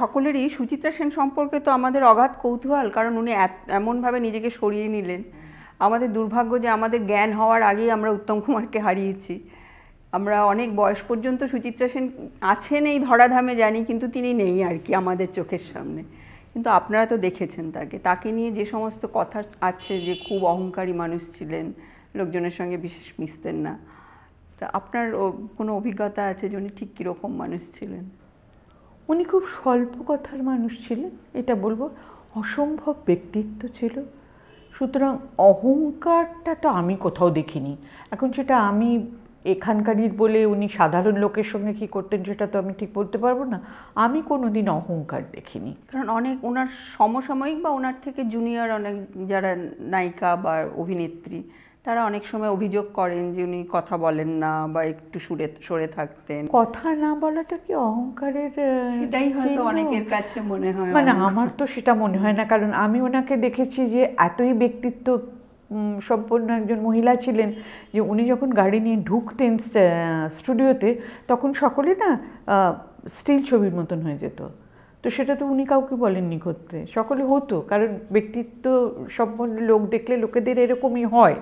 সকলেরই সুচিত্রা সেন সম্পর্কে তো আমাদের অগাধ কৌতূহল, কারণ উনি এমনভাবে নিজেকে সরিয়ে নিলেন। আমাদের দুর্ভাগ্য যে আমাদের জ্ঞান হওয়ার আগেই আমরা উত্তম কুমারকে হারিয়েছি। আমরা অনেক বয়স পর্যন্ত সুচিত্রা সেন আছেন এই ধরাধামে জানি, কিন্তু তিনি নেই আর কি আমাদের চোখের সামনে। কিন্তু আপনারা তো দেখেছেন তাকে। তাকে নিয়ে যে সমস্ত কথা আছে, যে খুব অহংকারী মানুষ ছিলেন, লোকজনের সঙ্গে বিশেষ মিশতেন না। তা আপনার কোনো অভিজ্ঞতা আছে যে উনি ঠিক কীরকম মানুষ ছিলেন? উনি খুব স্বল্প কথার মানুষ ছিলেন, এটা বলব, অসম্ভব ব্যক্তিত্ব ছিল। সুতরাং অহংকারটা তো আমি কোথাও দেখিনি। এখন সেটা আমি এখানকারই বলে উনি সাধারণ লোকের সঙ্গে কি করতেন সেটা তো আমি ঠিক বলতে পারব না। আমি কোনোদিন অহংকার দেখিনি। কারণ অনেক, ওনার সমসাময়িক বা ওনার থেকে জুনিয়র অনেক যারা নায়িকা বা অভিনেত্রী তারা অনেক সময় অভিযোগ করেন যে উনি কথা বলেন না বা একটু সুরে সরে থাকতেন। কথা না বলাটা কি অহংকারের এটাই হয়তো অনেকের কাছে মনে হয় মানে আমার তো সেটা মনে হয় না কারণ আমি ওনাকে দেখেছি যে এতই ব্যক্তিত্ব সম্পন্ন একজন মহিলা ছিলেন যে উনি যখন গাড়ি নিয়ে ঢুকতেন স্টুডিওতে তখন সকলে না স্টিল ছবির মতন হয়ে যেত। তো সেটা তো উনি কাউকে বলেননি করতে সকলে হতো কারণ ব্যক্তিত্ব সম্পন্ন লোক দেখলে লোকেদের এরকমই হয়।